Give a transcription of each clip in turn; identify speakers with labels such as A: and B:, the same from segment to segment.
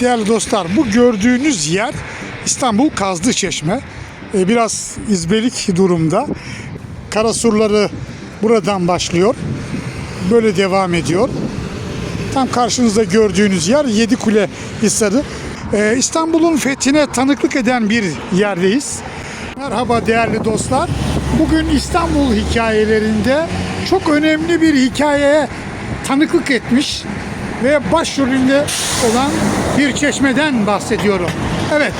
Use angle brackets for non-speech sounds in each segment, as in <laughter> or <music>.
A: Değerli dostlar bu gördüğünüz yer İstanbul Kazlı Çeşme. Ee, Biraz izbelik durumda. Karasurları buradan başlıyor. Böyle devam ediyor. Tam karşınızda gördüğünüz yer Yedikule Hisarı. Ee, İstanbul'un fethine tanıklık eden bir yerdeyiz. Merhaba değerli dostlar. Bugün İstanbul hikayelerinde çok önemli bir hikayeye tanıklık etmiş ve başrolünde olan bir çeşmeden bahsediyorum. Evet,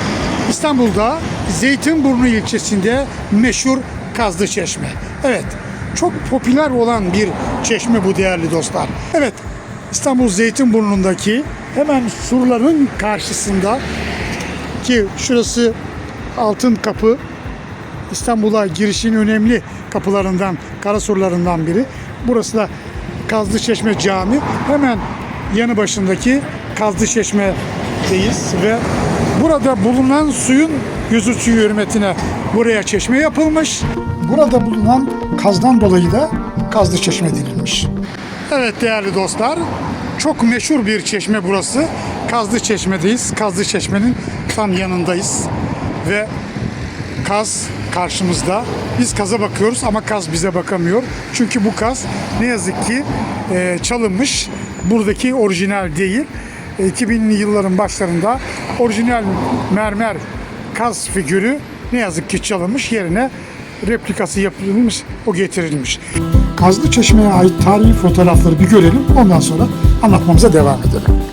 A: İstanbul'da Zeytinburnu ilçesinde meşhur Kazlı Çeşme. Evet, çok popüler olan bir çeşme bu değerli dostlar. Evet, İstanbul Zeytinburnu'ndaki hemen surların karşısında ki şurası Altın Kapı İstanbul'a girişin önemli kapılarından, karasurlarından biri. Burası da Kazlı Çeşme Cami. Hemen yanı başındaki Kazlı Çeşme'deyiz ve burada bulunan suyun yüzü suyu hürmetine buraya çeşme yapılmış. Burada bulunan kazdan dolayı da Kazlı Çeşme denilmiş. Evet değerli dostlar, çok meşhur bir çeşme burası. Kazlı Çeşme'deyiz. Kazlı Çeşme'nin tam yanındayız. Ve kaz karşımızda. Biz kaza bakıyoruz ama kaz bize bakamıyor. Çünkü bu kaz ne yazık ki e, çalınmış. Buradaki orijinal değil. E, 2000'li yılların başlarında orijinal mermer kaz figürü ne yazık ki çalınmış. Yerine replikası yapılmış, o getirilmiş. Kazlı Çeşme'ye ait tarihi fotoğrafları bir görelim. Ondan sonra anlatmamıza devam edelim.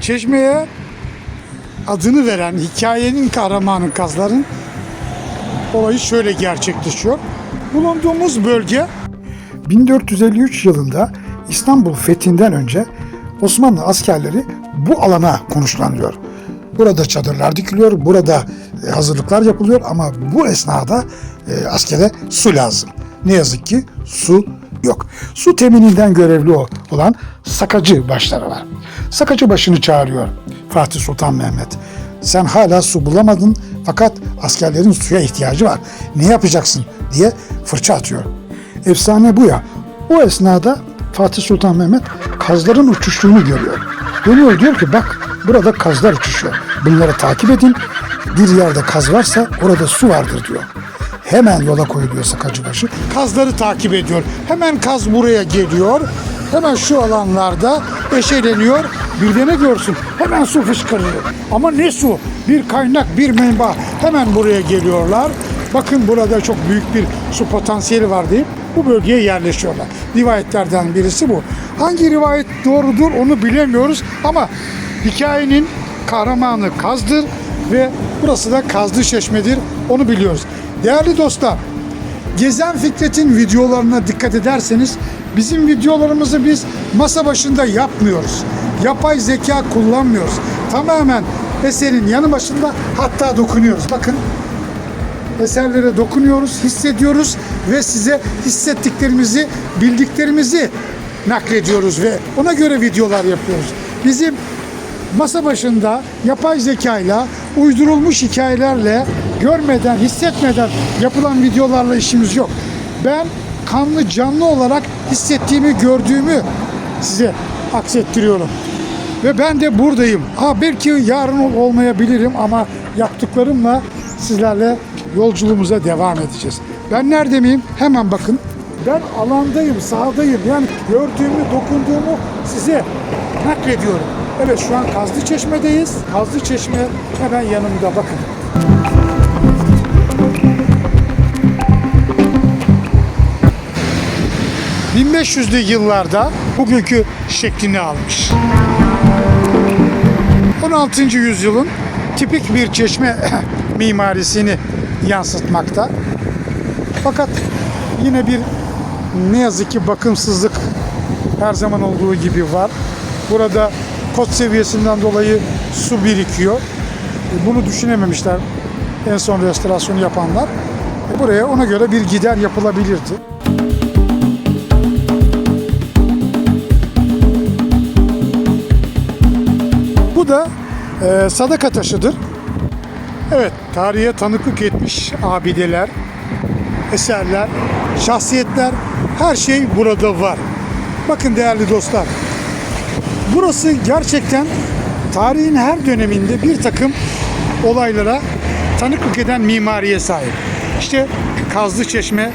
A: Çeşmeye adını veren hikayenin kahramanı kazların olayı şöyle gerçekleşiyor. Bulunduğumuz bölge 1453 yılında İstanbul fethinden önce Osmanlı askerleri bu alana konuşlanıyor. Burada çadırlar dikiliyor, burada e, hazırlıklar yapılıyor ama bu esnada e, askere su lazım. Ne yazık ki su yok. Su temininden görevli olan sakacı başları var. Sakacı başını çağırıyor Fatih Sultan Mehmet. Sen hala su bulamadın fakat askerlerin suya ihtiyacı var. Ne yapacaksın diye fırça atıyor. Efsane bu ya. O esnada Fatih Sultan Mehmet kazların uçuştuğunu görüyor. Dönüyor diyor ki bak burada kazlar uçuşuyor. Bunları takip edin. Bir yerde kaz varsa orada su vardır diyor. Hemen yola koyuluyor Sakacıbaşı. Kazları takip ediyor. Hemen kaz buraya geliyor. Hemen şu alanlarda eşeleniyor. Bir de ne görsün? Hemen su fışkırıyor. Ama ne su? Bir kaynak, bir menba. Hemen buraya geliyorlar. Bakın burada çok büyük bir su potansiyeli var deyip bu bölgeye yerleşiyorlar. Rivayetlerden birisi bu. Hangi rivayet doğrudur onu bilemiyoruz ama hikayenin kahramanı Kaz'dır ve burası da Kazlı Çeşme'dir. Onu biliyoruz. Değerli dostlar, Gezen Fikret'in videolarına dikkat ederseniz bizim videolarımızı biz masa başında yapmıyoruz. Yapay zeka kullanmıyoruz. Tamamen eserin yanı başında hatta dokunuyoruz. Bakın eserlere dokunuyoruz, hissediyoruz ve size hissettiklerimizi, bildiklerimizi naklediyoruz ve ona göre videolar yapıyoruz. Bizim masa başında yapay zekayla, uydurulmuş hikayelerle, görmeden, hissetmeden yapılan videolarla işimiz yok. Ben kanlı canlı olarak hissettiğimi, gördüğümü size aksettiriyorum. Ve ben de buradayım. Ha belki yarın olmayabilirim ama yaptıklarımla sizlerle yolculuğumuza devam edeceğiz. Ben nerede miyim? Hemen bakın. Ben alandayım, sahadayım. Yani gördüğümü, dokunduğumu size naklediyorum. Evet şu an Kazlı Çeşme'deyiz. Kazlı Çeşme hemen yanımda bakın. ...1500'lü yıllarda bugünkü şeklini almış. 16. yüzyılın tipik bir çeşme <clears throat> mimarisini yansıtmakta. Fakat yine bir ne yazık ki bakımsızlık her zaman olduğu gibi var. Burada kot seviyesinden dolayı su birikiyor. E, Bunu düşünememişler en son restorasyonu yapanlar. E, Buraya ona göre bir gider yapılabilirdi. Da e, sadaka taşıdır. Evet, tarihe tanıklık etmiş abideler, eserler, şahsiyetler, her şey burada var. Bakın değerli dostlar, burası gerçekten tarihin her döneminde bir takım olaylara tanıklık eden mimariye sahip. İşte Kazlı Çeşme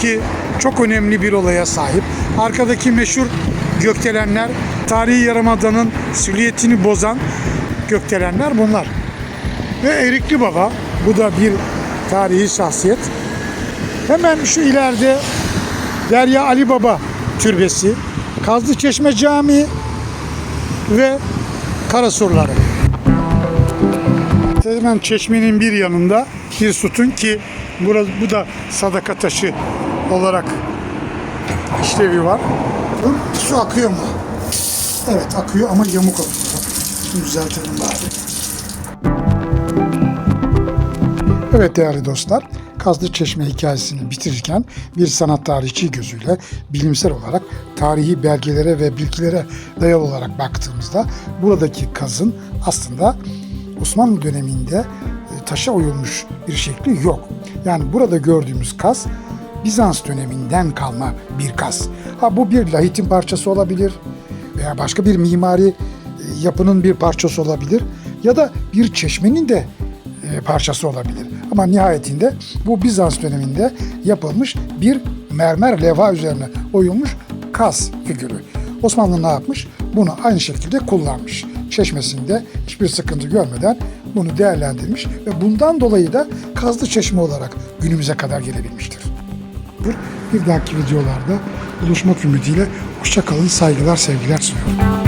A: ki çok önemli bir olaya sahip. Arkadaki meşhur gökdelenler, tarihi yarımadanın silüetini bozan gökdelenler bunlar. Ve Erikli Baba, bu da bir tarihi şahsiyet. Hemen şu ileride Derya Ali Baba Türbesi, Kazlı Çeşme Camii ve Karasurları. Hemen çeşmenin bir yanında bir sütun ki burası, bu da sadaka taşı olarak işlevi var. Su akıyor mu? Evet akıyor ama yamuk akıyor. Şunu düzeltelim bari. Evet değerli dostlar, Kazlı Çeşme hikayesini bitirirken bir sanat tarihçi gözüyle bilimsel olarak tarihi belgelere ve bilgilere dayalı olarak baktığımızda buradaki kazın aslında Osmanlı döneminde e, taşa oyulmuş bir şekli yok. Yani burada gördüğümüz kaz Bizans döneminden kalma bir kaz. Ha bu bir lahitin parçası olabilir veya başka bir mimari e, yapının bir parçası olabilir ya da bir çeşmenin de e, parçası olabilir. Ama nihayetinde bu Bizans döneminde yapılmış bir mermer levha üzerine oyulmuş kaz figürü. Osmanlı ne yapmış? Bunu aynı şekilde kullanmış. Çeşmesinde hiçbir sıkıntı görmeden bunu değerlendirmiş ve bundan dolayı da kazlı çeşme olarak günümüze kadar gelebilmiştir. Bir dahaki videolarda buluşmak ümidiyle hoşça kalın, saygılar, sevgiler sunuyorum.